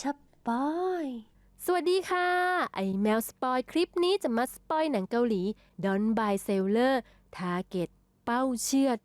สปอยสวัสดีค่ะ ไอแมวสปอยคลิปนี้จะมาสปอยหนังเกาหลี Don by Sailor Target เป้าเชือด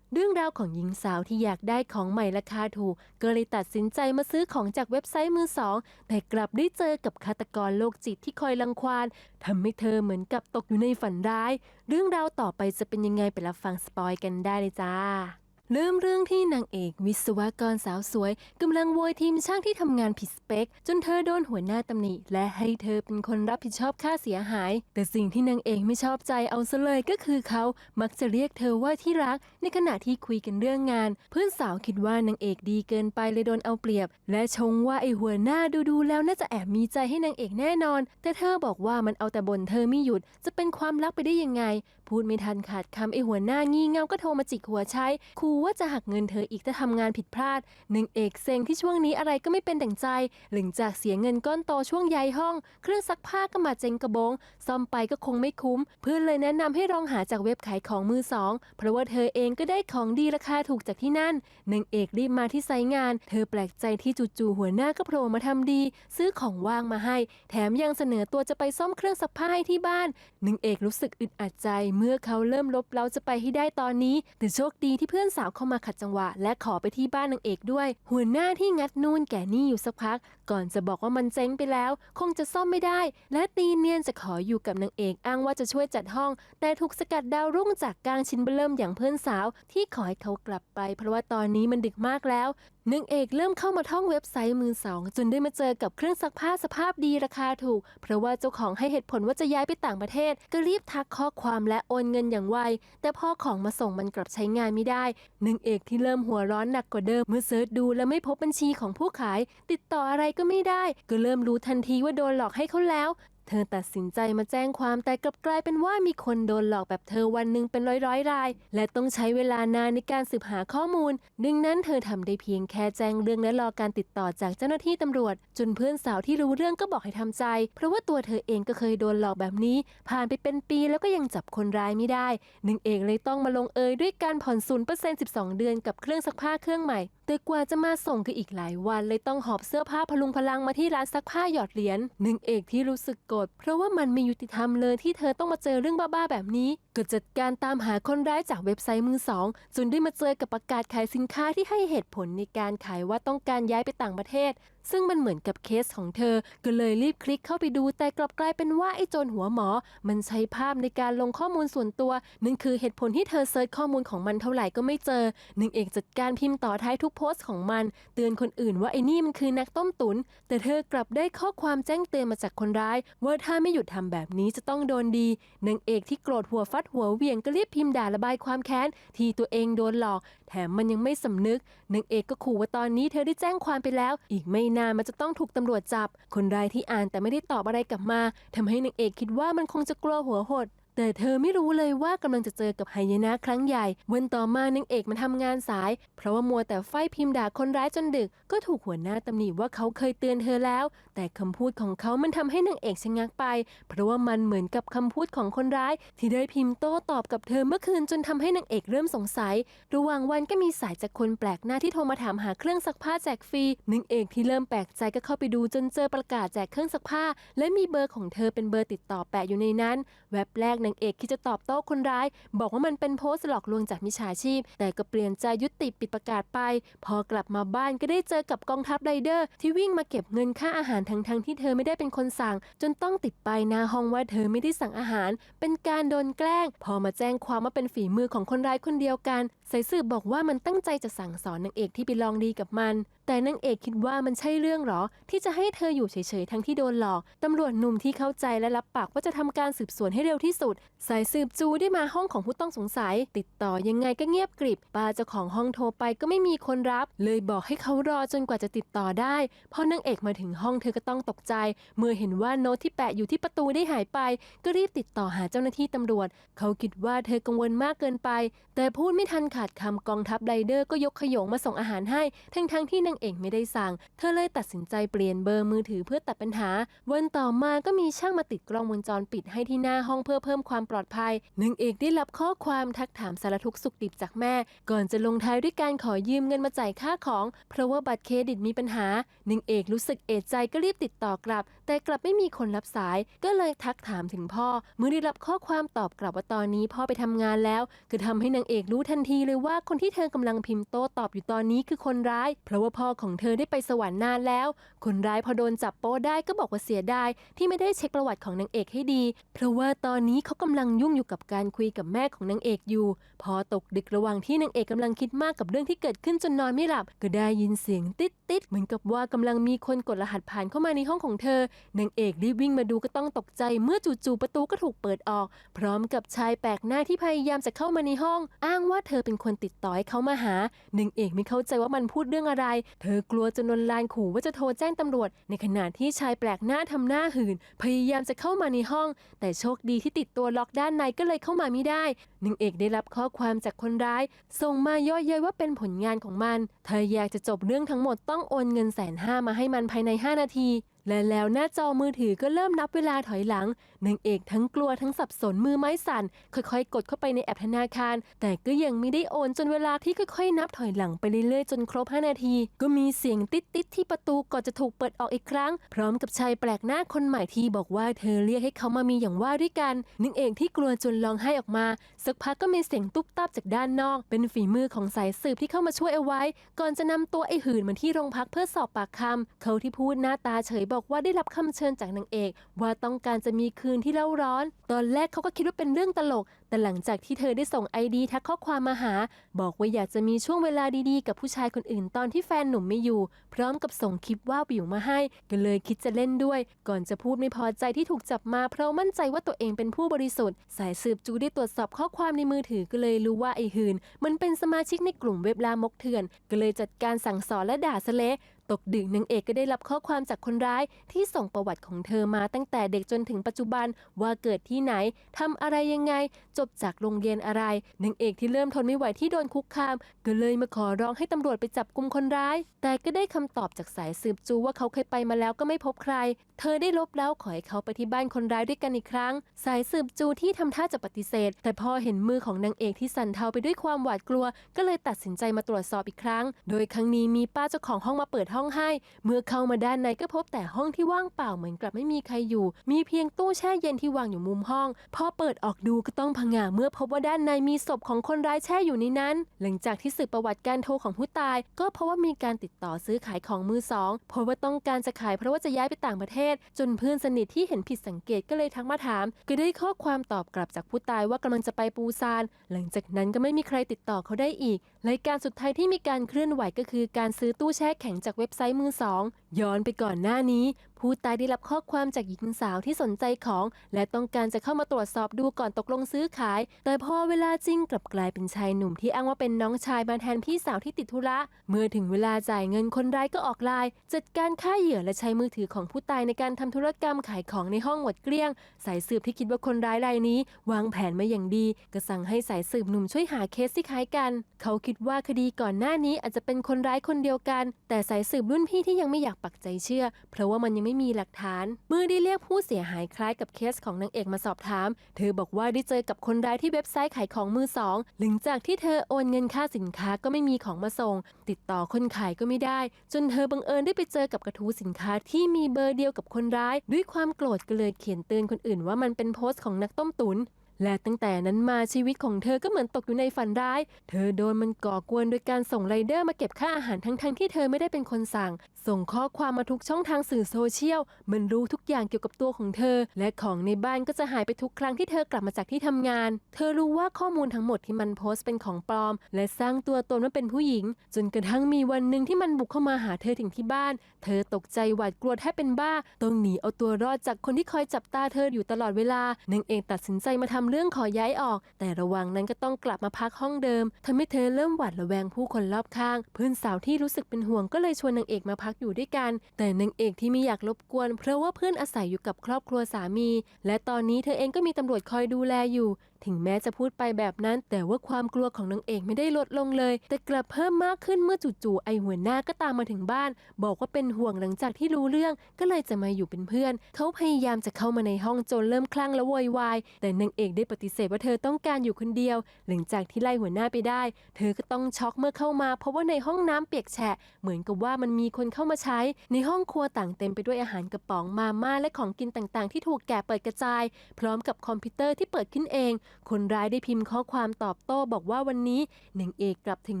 เรื่องราวของหญิงสาวที่อยากได้ของใหม่ราคาถูกก็เลยตัดสินใจมาซื้อของจากเว็บไซต์มือสอง แต่กลับได้เจอกับฆาตกรโรคจิตที่คอยรังควานทำให้เธอเหมือนกับตกอยู่ในฝันร้าย เรื่องราวต่อไปจะเป็นยังไงไปรับฟังสปอยกันได้เลยจ้า เริ่มเรื่องที่นางเอกวิศวกรสาวสวยกำลังโวยทีมช่างที่ทำงานผิดสเปค จนเธอโดนหัวหน้าตำหนิ และให้เธอเป็นคนรับผิดชอบค่าเสียหาย แต่สิ่งที่นางเอกไม่ชอบใจเอาซะเลยก็คือเขามักจะเรียกเธอว่าที่รัก ในขณะที่คุยกันเรื่องงาน เพื่อนสาวคิดว่านางเอกดีเกินไปเลยโดนเอาเปรียบ และชงว่าไอหัวหน้าดูๆแล้วน่าจะแอบมีใจให้นางเอกแน่นอน แต่เธอบอกว่ามันเอาแต่บ่นเธอไม่หยุดจะเป็นความรักไปได้ยังไงพูดไม่ทันขาดคำไอหัวหน้างี่เง่าก็โทรมาจิกหัวใช้ขู่ว่าจะหักเงินเธออีกถ้าทำงานผิดพลาดหนางเอกเซ็งที่ช่วงนี้อะไรก็ไม่เป็นดั่งใจ หลังจากเสียเงินก้อนโตช่วงย้ายห้อง เครื่องซักผ้าก็มาเจงกระบงซ่อมไปก็คงไม่คุ้ม เพื่อนเลยแนะนำให้ลองหาจากเว็บขายของมือสองเพราะว่าเธอเองก็ได้ของดีราคาถูกจากที่นั่นหนางเอกรีบมาที่ไซต์งาน เธอแปลกใจที่จู่ๆหัวหน้าก็โผล่มาทำดี ซื้อของว่างมาให้ แถมยังเสนอตัวจะไปซ่อมเครื่องซักผ้าให้ที่บ้านหนางเอกรู้สึกอึดอัดใจเมื่อเขาเริ่มลบเล้าจะไปให้ได้ตอนนี้ แต่โชคดีที่เพื่อนสาวเข้ามาขัดจังหวะ และขอไปที่บ้านนางเอกด้วย หัวหน้าที่งัดนู่นแก่นี่อยู่สักพัก ก่อนจะบอกว่ามันเจ๊งไปแล้ว คงจะซ่อมไม่ได้ และตีเนียนจะขออยู่กับนางเอกอ้างว่าจะช่วยจัดห้อง แต่ถูกสกัดดาวรุ่งจากกลางชิ้นเบอร์เริ่มอย่างเพื่อนสาว ที่ขอให้เขากลับไปเพราะว่าตอนนี้มันดึกมากแล้ว นางเอกเริ่มเข้ามาท่องเว็บไซต์มือสองจนได้มาเจอกับเครื่องซักผ้าสภาพดีราคาถูก เพราะว่าเจ้าของให้เหตุผลว่าจะย้ายไปต่างประเทศ ก็รีบทักข้อความและโอนเงินอย่างไว แต่พอของมาส่งมันกลับใช้งานไม่ได้นางเอกที่เริ่มหัวร้อนหนักกว่าเดิมเมื่อเซิร์ชดูและไม่พบบัญชีของผู้ขาย ติดต่ออะไรก็ไม่ได้ ก็เริ่มรู้ทันทีว่าโดนหลอกให้เขาแล้ว เธอตัดสินใจมาแจ้งความแต่กลับกลายเป็นว่ามีคนโดนหลอกแบบเธอวันหนึ่งเป็นร้อยร้อยราย และต้องใช้เวลานานในการสืบหาข้อมูล ดังนั้นเธอทำได้เพียงแค่แจ้งเรื่องและรอการติดต่อจากเจ้าหน้าที่ตำรวจ จนเพื่อนสาวที่รู้เรื่องก็บอกให้ทำใจ เพราะว่าตัวเธอเองก็เคยโดนหลอกแบบนี้ ผ่านไปเป็นปีแล้วก็ยังจับคนร้ายไม่ได้หนึ่งเอกเลยต้องมาลงเอยด้วยการผ่อนศูนย์เปอร์เซ็นต์สิบสองเดือนกับเครื่องซักผ้าเครื่องใหม่แต่กว่าจะมาส่งก็อีกหลายวันเลยต้องหอบเสื้อผ้าพลุงพลังมาที่ร้านซักผ้าหยอดเหรียญหนึ่งเอกที่รู้สึกโกรธเพราะว่ามันไม่ยุติธรรมเลยที่เธอต้องมาเจอเรื่องบ้าๆแบบนี้ ก็จัดการตามหาคนร้ายจากเว็บไซต์มือสองจนได้มาเจอกับประกาศขายสินค้าที่ให้เหตุผลในการขายว่าต้องการย้ายไปต่างประเทศ ซึ่งมันเหมือนกับเคสของเธอ ก็เลยรีบคลิกเข้าไปดู แต่กลับกลายเป็นว่าไอ้โจรหัวหมอ มันใช้ภาพในการลงข้อมูลส่วนตัวนั่นคือเหตุผลที่เธอเซิร์ชข้อมูลของมันเท่าไหร่ก็ไม่เจอหนึ่งเอกจัดการพิมพ์ต่อท้ายทุกโพสต์ของมัน เตือนคนอื่นว่าไอ้นี่มันคือนักต้มตุน แต่เธอกลับได้ข้อความแจ้งเตือนมาจากคนร้าย ว่าถ้าไม่หยุดทำแบบนี้จะต้องโดนดีนางเอกที่โกรธหัวฟัดหัวเวียงก็รีบพิมพ์ด่าระบายความแค้นที่ตัวเองโดนหลอก แถมมันยังไม่สำนึกนางเอกก็ขู่ว่าตอนนี้เธอได้แจ้งความไปแล้ว อีกไม่นานมันจะต้องถูกตำรวจจับ คนร้ายที่อ่านแต่ไม่ได้ตอบอะไรกลับมาทำให้นางเอกคิดว่ามันคงจะกลัวหัวหด แต่เธอไม่รู้เลยว่ากำลังจะเจอกับหายนะครั้งใหญ่ วันต่อมานางเอกมันทำงานสาย เพราะว่ามัวแต่ไฟพิมพ์ด่าคนร้ายจนดึก ก็ถูกหัวหน้าตำหนิว่าเขาเคยเตือนเธอแล้ว แต่คำพูดของเขามันทำให้นางเอกชะงักไป เพราะว่ามันเหมือนกับคำพูดของคนร้าย ที่ได้พิมพ์โต้ตอบกับเธอเมื่อคืนจนทำให้นางเอกเริ่มสงสัย ระหว่างวันก็มีสายจากคนแปลกหน้าที่โทรมาถามหาเครื่องซักผ้าแจกฟรีนางเอกที่เริ่มแปลกใจก็เข้าไปดูจนเจอประกาศแจกเครื่องซักผ้า และมีเบอร์ของเธอเป็นเบอร์ติดต่อแปะอยู่ในนั้น แว็บแรกนางเอกคิดจะตอบโต้คนร้าย บอกว่ามันเป็นโพสต์หลอกลวงจากมิจฉาชีพ แต่ก็เปลี่ยนใจยุติปิดประกาศไป พอกลับมาบ้านก็ได้เจอกับกองทัพไรเดอร์ ที่วิ่งมาเก็บเงินค่าอาหารทั้งทั้งๆที่เธอไม่ได้เป็นคนสั่ง จนต้องติดป้ายหน้าห้องว่าเธอไม่ได้สั่งอาหาร เป็นการโดนแกล้ง พอมาแจ้งความว่าเป็นฝีมือของคนร้ายคนเดียวกันสายสืบบอกว่ามันตั้งใจจะสั่งสอนนางเอกที่ไปลองดีกับมัน แต่นางเอกคิดว่ามันใช่เรื่องหรอ ที่จะให้เธออยู่เฉยๆทั้งที่โดนหลอก ตำรวจหนุ่มที่เข้าใจและรับปากว่าจะทำการสืบสวนให้เร็วที่สุด สายสืบจูได้มาห้องของผู้ต้องสงสัย ติดต่อยังไงก็เงียบกริบป้าเจ้าของห้องโทรไปก็ไม่มีคนรับ เลยบอกให้เขารอจนกว่าจะติดต่อได้ พอนางเอกมาถึงห้องเธอก็ต้องตกใจ เมื่อเห็นว่าโน้ตที่แปะอยู่ที่ประตูได้หายไป ก็รีบติดต่อหาเจ้าหน้าที่ตำรวจ เขาคิดว่าเธอกังวลมากเกินไป แต่พูดไม่ทันขาดคำกองทัพไรเดอร์ก็ยกขยงมาส่งอาหารให้ ทั้งทั้งๆที่นางเอกไม่ได้สั่ง เธอเลยตัดสินใจเปลี่ยนเบอร์มือถือเพื่อตัดปัญหา วันต่อมาก็มีช่างมาติดกล้องวงจรปิดให้ที่หน้าห้องเพื่อเพิ่มความปลอดภัยนางเอกได้รับข้อความทักถามสารทุกข์สุขดิบจากแม่ ก่อนจะลงท้ายด้วยการขอยืมเงินมาจ่ายค่าของ เพราะว่าบัตรเครดิตมีปัญหานางเอกรู้สึกเอะใจก็รีบติดต่อกลับแต่กลับไม่มีคนรับสายก็เลยทักถามถึงพ่อ เมื่อได้รับข้อความตอบกลับว่าตอนนี้พ่อไปทำงานแล้วก็ทำให้นางเอกรู้ทันทีเลยว่าคนที่เธอกำลังพิมพ์โต้ตอบอยู่ตอนนี้คือคนร้าย เพราะว่าพ่อของเธอได้ไปสวรรค์นานแล้ว คนร้ายพอโดนจับโป๊ได้ก็บอกว่าเสียดายที่ไม่ได้เช็คประวัติของนางเอกให้ดี เพราะว่าตอนนี้เขากำลังยุ่งอยู่กับการคุยกับแม่ของนางเอกอยู่ พอตกดึกระหว่างที่นางเอกกำลังคิดมากกับเรื่องที่เกิดขึ้นจนนอนไม่หลับ ก็ได้ยินเสียงติ๊ดติ๊ดเหมือนกับว่ากำลังมีคนกดรหัสผ่านเข้ามาในห้องของเธอนางเอกรีบวิ่งมาดูก็ต้องตกใจเมื่อจู่ๆประตูก็ถูกเปิดออก พร้อมกับชายแปลกหน้าที่พยายามจะเข้ามาในห้อง อ้างว่าเธอเป็นคนติดต่อให้เขามาหานางเอกไม่เข้าใจว่ามันพูดเรื่องอะไร เธอกลัวจนลนลานขู่ว่าจะโทรแจ้งตำรวจ ในขณะที่ชายแปลกหน้าทำหน้าหื่นพยายามจะเข้ามาในห้อง แต่โชคดีที่ติดตัวล็อกด้านในก็เลยเข้ามาไม่ได้นางเอกได้รับข้อความจากคนร้าย ส่งมาย่อเย้ยว่าเป็นผลงานของมัน เธออยากจะจบเรื่องทั้งหมดต้องโอนเงินแสนห้ามาให้มันภายใน 5 นาที และแล้วหน้าจอมือถือก็เริ่มนับเวลาถอยหลัง นางเอกทั้งกลัวทั้งสับสนมือไม้สั่น ค่อยๆ กดเข้าไปในแอปธนาคาร แต่ก็ยังไม่ได้โอนจนเวลาที่ค่อยๆ นับถอยหลังไปเรื่อยๆ จนครบ 5 นาที ก็มีเสียงติดๆที่ประตูก่อนจะถูกเปิดออกอีกครั้ง พร้อมกับชายแปลกหน้าคนใหม่ที่บอกว่าเธอเรียกให้เขามามีอย่างว่าด้วยกันนางเอกที่กลัวจนร้องไห้ออกมา สักพักก็มีเสียงตุ๊บตับจากด้านนอก เป็นฝีมือของสายสืบที่เข้ามาช่วยเอาไว้ ก่อนจะนำตัวไอ้หื่นมาที่โรงพักเพื่อสอบปากคำเขาที่พูดหน้าตาเฉยบอกว่าได้รับคำเชิญจากนางเอก ว่าต้องการจะมีคืนที่เล่าร้อน ตอนแรกเขาก็คิดว่าเป็นเรื่องตลก แต่หลังจากที่เธอได้ส่งไอดีทักข้อความมาหา บอกว่าอยากจะมีช่วงเวลาดีๆ กับผู้ชายคนอื่นตอนที่แฟนหนุ่มไม่อยู่ พร้อมกับส่งคลิปว่าวิวมาให้ ก็เลยคิดจะเล่นด้วย ก่อนจะพูดไม่พอใจที่ถูกจับมา เพราะมั่นใจว่าตัวเองเป็นผู้บริสุทธิ์ สายสืบจูได้ตรวจสอบข้อความในมือถือก็เลยรู้ว่าไอหืน มันเป็นสมาชิกในกลุ่มเว็บลามกเถื่อน ก็เลยจัดการสั่งสอนและด่าซะเละ ตกดึกนางเอกก็ได้รับข้อความจากคนร้ายที่ส่งประวัติของเธอมาตั้งแต่เด็กจนถึงปัจจุบันว่าเกิดที่ไหนทำอะไรยังไง จบจากโรงเรียนอะไรนางเอกที่เริ่มทนไม่ไหวที่โดนคุกคาม ก็เลยมาขอร้องให้ตำรวจไปจับกลุ่มคนร้าย แต่ก็ได้คำตอบจากสายสืบจูว่าเขาเคยไปมาแล้วก็ไม่พบใคร เธอได้ลบแล้วขอให้เขาไปที่บ้านคนร้ายด้วยกันอีกครั้ง สายสืบจูที่ทำท่าจะปฏิเสธ แต่พอเห็นมือของนางเอกที่สั่นเทาไปด้วยความหวาดกลัว ก็เลยตัดสินใจมาตรวจสอบอีกครั้ง โดยครั้งนี้มีป้าเจ้าของห้องมาเปิดห้องให้ เมื่อเข้ามาด้านในก็พบแต่ห้องที่ว่างเปล่าเหมือนกลับไม่มีใครอยู่ มีเพียงตู้แช่เย็นที่วางอยู่มุมห้อง พอเปิดออกดูก็ต้องผงาเมื่อพบว่าด้านในมีศพของคนร้ายแช่อยู่ในนั้น หลังจากที่สืบประวัติการโทรของผู้ตาย ก็เพราะว่ามีการติดต่อซื้อขายของมือสองเพราะว่าต้องการจะขายเพราะว่าจะย้ายไปต่างประเทศ จนเพื่อนสนิทที่เห็นผิดสังเกตก็เลยทักมาถาม ก็ได้ข้อความตอบกลับจากผู้ตายว่ากำลังจะไปปูซาน หลังจากนั้นก็ไม่มีใครติดต่อเขาได้อีก รายการสุดท้ายที่มีการเคลื่อนไหวก็คือการซื้อตู้แช่แข็งจากเว็บไซต์มือสอง ย้อนไปก่อนหน้านี้ ผู้ตายได้รับข้อความจากหญิงสาวที่สนใจของ และต้องการจะเข้ามาตรวจสอบดูก่อนตกลงซื้อขาย แต่พอเวลาจริงกลับกลายเป็นชายหนุ่มที่อ้างว่าเป็นน้องชายมาแทนพี่สาวที่ติดธุระเมื่อถึงเวลาจ่ายเงินคนร้ายก็ออกไลน์จัดการฆ่าเหยื่อและใช้มือถือของผู้ตายในการทำธุรกรรมขายของในห้องหมดเกลี้ยง สายสืบที่คิดว่าคนร้ายรายนี้ วางแผนมาอย่างดี ก็สั่งให้สายสืบหนุ่มช่วยหาเคสที่คล้ายกัน เขาคิดว่าคดีก่อนหน้านี้อาจจะเป็นคนร้ายคนเดียวกัน แต่สายสืบรุ่นพี่ที่ยังไม่อยากปักใจเชื่อ เพราะว่ามันยังไม่มีหลักฐาน เมื่อได้เรียกผู้เสียหายคล้ายกับเคสของนางเอกมาสอบถาม เธอบอกว่าได้เจอกับคนร้ายที่เว็บไซต์ขายของมือสอง หลังจากที่เธอโอนเงินค่าสินค้าก็ไม่มีของมาส่ง ติดต่อคนขายก็ไม่ได้ จนเธอบังเอิญได้ไปเจอกับกระทู้สินค้าที่มีเบอร์เดียวกับคนร้าย ด้วยความโกรธก็เลยเขียนเตือนคนอื่นว่ามันเป็นโพสต์ของนักต้มตุน และตั้งแต่นั้นมาชีวิตของเธอก็เหมือนตกอยู่ในฝันร้าย เธอโดนมันก่อกวนโดยการส่งไรเดอร์มาเก็บค่าอาหารทั้งๆที่เธอไม่ได้เป็นคนสั่ง ส่งข้อความมาทุกช่องทางสื่อโซเชียล มันรู้ทุกอย่างเกี่ยวกับตัวของเธอ และของในบ้านก็จะหายไปทุกครั้งที่เธอกลับมาจากที่ทำงาน เธอรู้ว่าข้อมูลทั้งหมดที่มันโพสต์เป็นของปลอม และสร้างตัวตนว่าเป็นผู้หญิง จนกระทั่งมีวันหนึ่งที่มันบุกเข้ามาหาเธอถึงที่บ้าน เธอตกใจหวาดกลัวแทบเป็นบ้าต้องหนีเอาตัวรอดจากคนที่คอยจับตาเธออยู่ตลอดเวลานางเอกตัดสินใจมาทำเรื่องขอย้ายออก แต่ระวังนั้นก็ต้องกลับมาพักห้องเดิมทำให้เธอเริ่มหวาดระแวงผู้คนรอบข้าง เพื่อนสาวที่รู้สึกเป็นห่วงก็เลยชวนนางเอกมาพักอยู่ด้วยกัน แต่นางเอกที่ไม่อยากรบกวน เพราะว่าเพื่อนอาศัยอยู่กับครอบครัวสามี และตอนนี้เธอเองก็มีตำรวจคอยดูแลอยู่ ถึงแม้จะพูดไปแบบนั้น แต่ว่าความกลัวของนางเอกไม่ได้ลดลงเลย แต่กลับเพิ่มมากขึ้นเมื่อจู่ๆไอหัวหน้าก็ตามมาถึงบ้าน บอกว่าเป็นห่วงหลังจากที่รู้เรื่อง ก็เลยจะมาอยู่เป็นเพื่อน เขาพยายามจะเข้ามาในห้องจนเริ่มคลั่งและโวยวายแต่นางเอกได้ปฏิเสธว่าเธอต้องการอยู่คนเดียว หลังจากที่ไล่หัวหน้าไปได้ เธอก็ต้องช็อกเมื่อเข้ามา เพราะว่าในห้องน้ำเปียกแฉะ เหมือนกับว่ามันมีคนเข้ามาใช้ ในห้องครัวต่างเต็มไปด้วยอาหารกระป๋องมาม่าและของกินต่างๆ ที่ถูกแกะเปิดกระจาย พร้อมกับคอมพิวเตอร์ที่เปิดขึ้นเองคนร้ายได้พิมพ์ข้อความตอบโต้บอกว่าวันนี้หนางเอกกลับถึง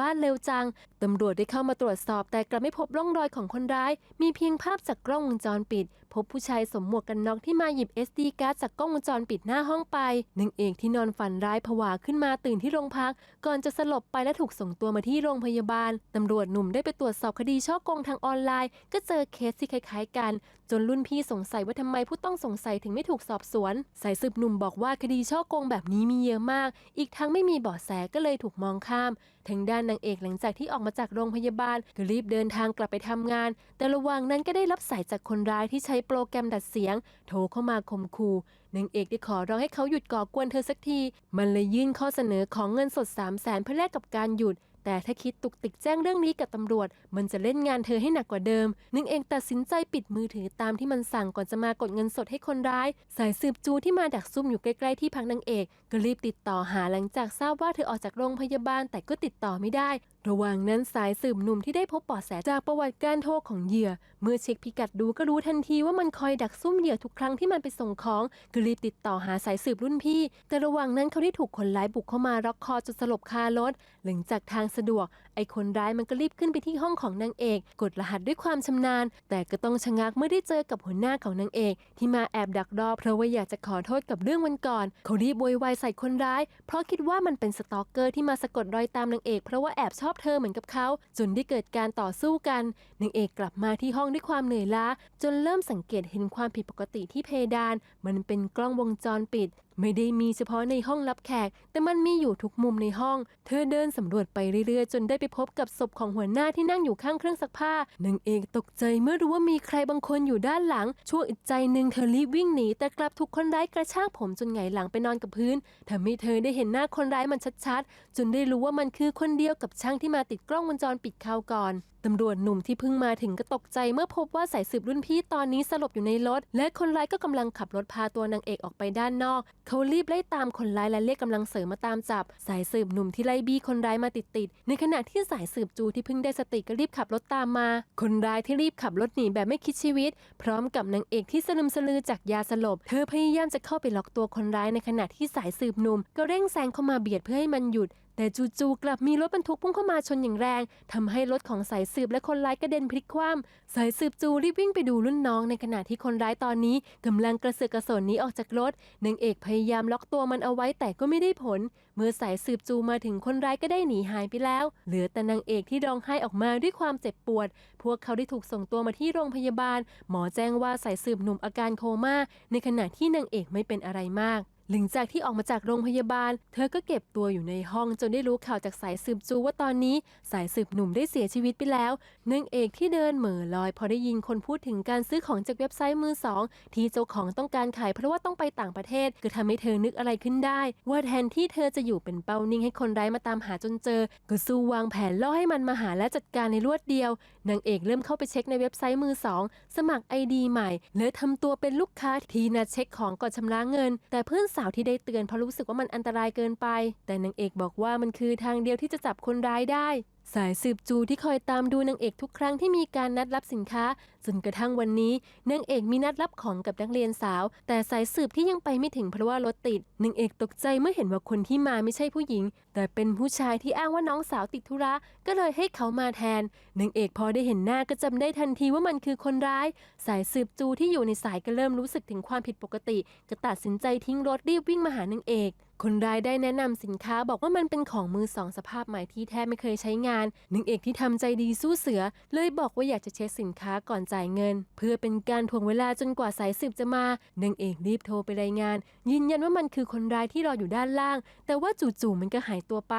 บ้านเร็วจัง ตำรวจได้เข้ามาตรวจสอบแต่กลับไม่พบร่องรอยของคนร้าย มีเพียงภาพจากกล้องวงจรปิด พบผู้ชายสวมหมวกกันน็อกที่มาหยิบ SD การ์ดจากกล้องวงจรปิดหน้าห้องไปหนางเอกที่นอนฝันร้ายผวาขึ้นมาตื่นที่โรงพัก ก่อนจะสลบไปและถูกส่งตัวมาที่โรงพยาบาล ตำรวจหนุ่มได้ไปตรวจสอบคดีช่อโกงทางออนไลน์ ก็เจอเคสที่คล้ายๆกัน จนรุ่นพี่สงสัยว่าทำไมผู้ต้องสงสัยถึงไม่ถูกสอบสวน สายสืบหนุ่มบอกว่าคดีช่อโกงแบบนี้มีเยอะมาก อีกทั้งไม่มีเบาะแสก็เลยถูกมองข้ามทางด้านนางเอกหลังจากที่ออกมาจากโรงพยาบาลก็รีบเดินทางกลับไปทำงาน แต่ระหว่างนั้นก็ได้รับสายจากคนร้ายที่ใช้โปรแกรมดัดเสียง โทรเข้ามาข่มขู่นางเอกได้ขอร้องให้เขาหยุดก่อกวนเธอสักที มันเลยยื่นข้อเสนอของเงินสด 3 0 0แสนเพื่อแลกกับการหยุด แต่ถ้าคิดตุกติกแจ้งเรื่องนี้กับตำรวจ มันจะเล่นงานเธอให้หนักกว่าเดิมนางเอกตัดสินใจปิดมือถือตามที่มันสั่งก่อนจะมากดเงินสดให้คนร้าย สายสืบจูที่มาดักซุ่มอยู่ใกล้ๆที่พักนางเอก ก็รีบติดต่อหาหลังจากทราบว่าเธอออกจากโรงพยาบาลแต่ก็ติดต่อไม่ได้ ระหว่างนั้นสายสืบหนุ่มที่ได้พบเบาะแสจากประวัติการโทรของเหยื่อ เมื่อเช็คพิกัดดูก็รู้ทันทีว่ามันคอยดักซุ่มเหยื่อทุกครั้งที่มันไปส่งของก็รีบติดต่อหาสายสืบรุ่นพี่ แต่ระหว่างนั้นเขาได้ถูกคนร้ายบุกเข้ามาล็อกคอจนสลบคารถ หลังจากทางสะดวก ไอ้คนร้ายมันก็รีบขึ้นไปที่ห้องของนางเอก กดรหัสด้วยความชำนาญ แต่ก็ต้องชะงักเมื่อได้เจอกับหัวหน้าของนางเอก ที่มาแอบดักรอเพราะว่าอยากจะขอโทษกับเรื่องวันก่อน เขารีบโวยวายใส่คนร้าย เพราะคิดว่ามันเป็นสตอกเกอร์ที่มาสะกดรอยตามนางเอก เพราะว่าแอบชอบเธอเหมือนกับเขาจนได้เกิดการต่อสู้กันนางเอกกลับมาที่ห้องด้วยความเหนื่อยล้า จนเริ่มสังเกตเห็นความผิดปกติที่เพดาน มันเป็นกล้องวงจรปิดไม่ได้มีเฉพาะในห้องรับแขก แต่มันมีอยู่ทุกมุมในห้อง เธอเดินสำรวจไปเรื่อยๆ จนได้ไปพบกับศพของหัวหน้าที่นั่งอยู่ข้างเครื่องซักผ้านางเอกตกใจเมื่อรู้ว่ามีใครบางคนอยู่ด้านหลังชั่วอึดใจหนึ่งเธอรีบวิ่งหนี แต่กลับถูกคนร้ายกระชากผมจนหงหลังไปนอนกับพื้นทำให้เธอได้เห็นหน้าคนร้ายมันชัดๆ จนได้รู้ว่ามันคือคนเดียวกับช่างที่มาติดกล้องวงจรปิดคราวก่อน ตำรวจหนุ่มที่เพิ่งมาถึงก็ตกใจเมื่อพบว่าสายสืบรุ่นพี่ตอนนี้สลบอยู่ในรถ และคนร้ายก็กำลังขับรถพาตัวนางเอกออกไปด้านนอก เขารีบไล่ตามคนร้ายและเรียกกำลังเสริมมาตามจับ สายสืบหนุ่มที่ไล่บี้คนร้ายมาติดๆในขณะที่สายสืบจูที่เพิ่งได้สติก็รีบขับรถตามมา คนร้ายที่รีบขับรถหนีแบบไม่คิดชีวิต พร้อมกับนางเอกที่สลึมสลือจากยาสลบ เธอพยายามจะเข้าไปล็อกตัวคนร้ายในขณะที่สายสืบหนุ่มก็เร่งแซงเข้ามาเบียดเพื่อให้มันหยุด แต่จู่ๆกลับมีรถบรรทุกพุ่งเข้ามาชนอย่างแรงทำให้รถของสายสืบและคนร้ายกระเด็นพลิกคว่ำสายสืบจูรีบวิ่งไปดูรุ่นน้องในขณะที่คนร้ายตอนนี้กำลังกระเสือกกระสนหนี้ออกจากรถนางเอกพยายามล็อกตัวมันเอาไว้แต่ก็ไม่ได้ผล เมื่อสายสืบจูมาถึงคนร้ายก็ได้หนีหายไปแล้ว เหลือแต่นางเอกที่ร้องไห้ออกมาด้วยความเจ็บปวด พวกเขาได้ถูกส่งตัวมาที่โรงพยาบาล หมอแจ้งว่าสายสืบหนุ่มอาการโคม่าในขณะที่นางเอกไม่เป็นอะไรมาก หลังจากที่ออกมาจากโรงพยาบาล เธอก็เก็บตัวอยู่ในห้องจนได้รู้ข่าวจากสายสืบจูว่าตอนนี้สายสืบหนุ่มได้เสียชีวิตไปแล้วนางเอกที่เดินเหม่อลอย พอได้ยินคนพูดถึงการซื้อของจากเว็บไซต์มือสองที่เจ้าของต้องการขายเพราะว่าต้องไปต่างประเทศก็ทำให้เธอนึกอะไรขึ้นได้ ว่าแทนที่เธอจะอยู่เป็นเป้านิ่งให้คนร้ายมาตามหาจนเจอ ก็สู้วางแผนล่อให้มันมาหาและจัดการในรวดเดียวนางเอกเริ่มเข้าไปเช็คในเว็บไซต์มือสองสมัครไอดีใหม่และทำตัวเป็นลูกค้าที่นัดเช็คของก่อนชำระเงิน แต่เพื่อนสาวที่ได้เตือนเพราะรู้สึกว่ามันอันตรายเกินไป แต่นางเอกบอกว่ามันคือทางเดียวที่จะจับคนร้ายได้สายสืบจูที่คอยตามดูนางเอกทุกครั้งที่มีการนัดรับสินค้าจนกระทั่งวันนี้นางเอกมีนัดรับของกับนักเรียนสาว แต่สายสืบที่ยังไปไม่ถึงเพราะว่ารถติดนางเอกตกใจเมื่อเห็นว่าคนที่มาไม่ใช่ผู้หญิง แต่เป็นผู้ชายที่อ้างว่าน้องสาวติดธุระก็เลยให้เขามาแทนนางเอกพอได้เห็นหน้าก็จำได้ทันทีว่ามันคือคนร้าย สายสืบจูที่อยู่ในสายก็เริ่มรู้สึกถึงความผิดปกติก็ตัดสินใจทิ้งรถรีบวิ่งมาหานางเอก คนร้ายได้แนะนำสินค้าบอกว่ามันเป็นของมือสองสภาพใหม่ที่แทบไม่เคยใช้งานนางเอกที่ทำใจดีสู้เสือ เลยบอกว่าอยากจะเช็คสินค้าก่อนจ่ายเงิน เพื่อเป็นการถ่วงเวลาจนกว่าสายสืบจะมานางเอกรีบโทรไปรายงาน ยืนยันว่ามันคือคนร้ายที่รออยู่ด้านล่าง แต่ว่าจู่ๆมันก็หายตัวไป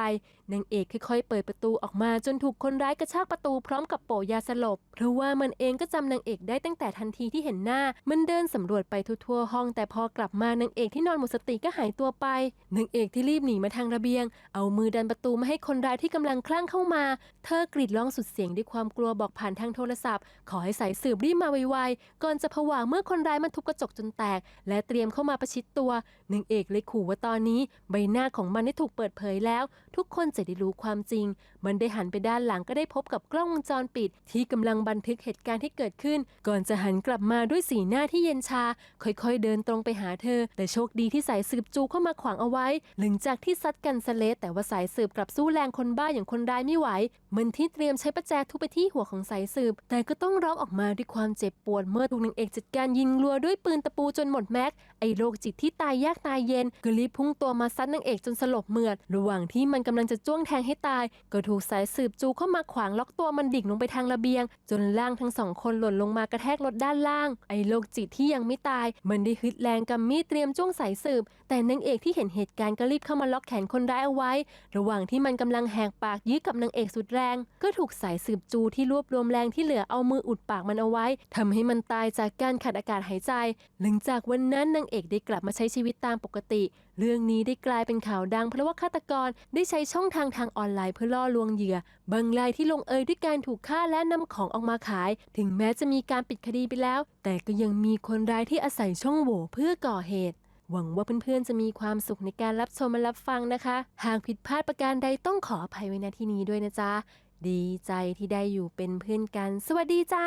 นางเอกค่อยๆเปิดประตูออกมาจนถูกคนร้ายกระชากประตูพร้อมกับโปะยาสลบ เพราะว่ามันเองก็จำนางเอกได้ตั้งแต่ทันทีที่เห็นหน้า มันเดินสำรวจไปทั่วๆห้อง แต่พอกลับมานางเอกที่นอนหมดสติก็หายตัวไปนางเอกที่รีบหนีมาทางระเบียง เอามือดันประตูไม่ให้คนร้ายที่กำลังคลั่งเข้ามา เธอกรีดร้องสุดเสียงด้วยความกลัวบอกผ่านทางโทรศัพท์ ขอให้สายสืบรีบมาไวๆ ก่อนจะผวาเมื่อคนร้ายมันทุบกระจกจนแตก และเตรียมเข้ามาประชิดตัวนางเอกเลยขู่ว่าตอนนี้ ใบหน้าของมันได้ถูกเปิดเผยแล้ว ทุกคนจะได้รู้ความจริง มันได้หันไปด้านหลังก็ได้พบกับกล้องวงจรปิด ที่กำลังบันทึกเหตุการณ์ที่เกิดขึ้น ก่อนจะหันกลับมาด้วยสีหน้าที่เย็นชา ค่อยๆ เดินตรงไปหาเธอ แต่โชคดีที่สายสืบจูเข้ามาขวางเอาไว้หลังจากที่ซัดกันสเละแต่ว่าสายสืบกลับสู้แรงคนบ้าอย่างคนร้ายไม่ไหวมันที่เตรียมใช้ประแจทุบไปที่หัวของสายสืบ แต่ก็ต้องร้องออกมาด้วยความเจ็บปวดเมื่อถูกนางเอกจัดการยิงรัวด้วยปืนตะปูจนหมดแม็กไอ้โรคจิตที่ตายยากตายเย็นก็รีบพุ่งตัวมาซัดนางเอกจนสลบเหมือดระหว่างที่มันกำลังจะจ้วงแทงให้ตาย ก็ถูกสายสืบจูเข้ามาขวางล็อกตัวมันดิ่งลงไปทางระเบียง จนล่างทั้งสองคนหล่นลงมากระแทกรถด้านล่าง ไอ้โรคจิตที่ยังไม่ตาย มันได้ฮึดแรงกำมีดเตรียมจ้วงสายสืบ แต่นางเอกที่เห็นเหตุการณ์ก็รีบเข้ามาล็อกแขนคนร้ายเอาไว้ ระหว่างที่มันกำลังแหกปากยื้อกับนางเอกสุดแรง ก็ถูกสายสืบจูที่รวบรวมแรงที่เหลือเอามืออุดปากมันเอาไว้ทำให้มันตายจากการขาดอากาศหายใจ หลังจากวันนั้นนางเอกได้กลับมาใช้ชีวิตตามปกติ เรื่องนี้ได้กลายเป็นข่าวดังเพราะว่าฆาตกรได้ใช้ช่องทางทางออนไลน์เพื่อล่อลวงเหยื่อ บางรายที่ลงเอยด้วยการถูกฆ่าและนำของออกมาขาย ถึงแม้จะมีการปิดคดีไปแล้ว แต่ก็ยังมีคนร้ายที่อาศัยช่องโหว่เพื่อก่อเหตุ หวังว่าเพื่อนๆจะมีความสุขในการรับชมและรับฟังนะคะ หากผิดพลาดประการใดต้องขออภัยไว้ณที่นี้ด้วยนะจ๊ะ ดีใจที่ได้อยู่เป็นเพื่อนกัน สวัสดีจ้า